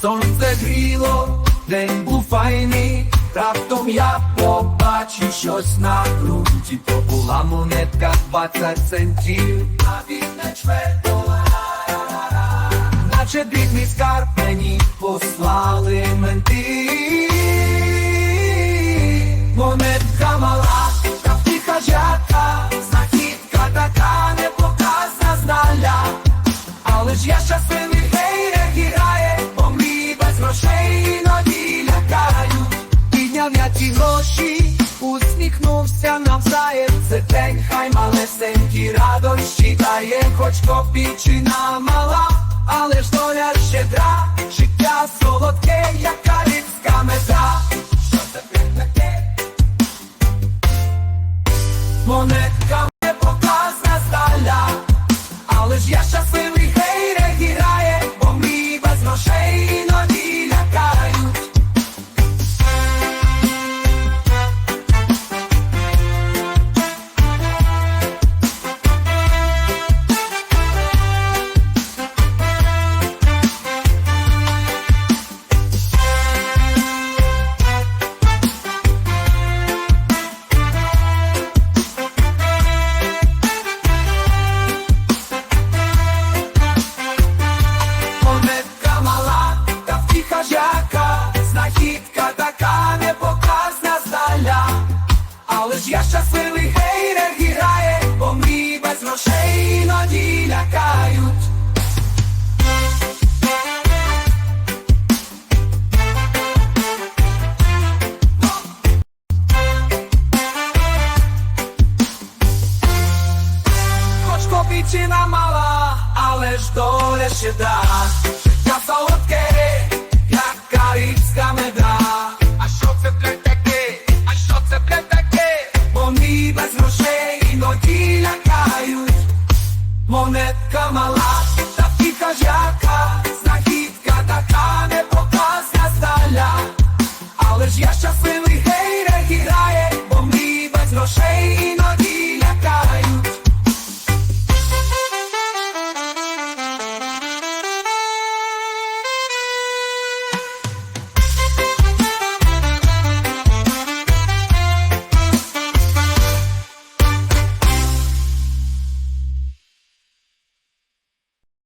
Сонце гріло, день був файний, раптом я побачив щось на ґрунті, то була монетка 20 центів, навіть не чверть долара. Наче бідний скарб мені послали менти. Це день, хай малесенькі радощі дає, хоч копійчина мала, але ж доля щедра, життя солодке, як карибська меда. Що тепер таке? Монетка дитина мала, але ж доля ще да Я солодке, як карибська меда. А що це блядь, таке? А що це блядь, таке? Вони без грошей іноді лякають. Монетка мала, та тіха жака, знахідка така непоказна сталя. Але ж я щасливий гей, грає, бо мені без грошей.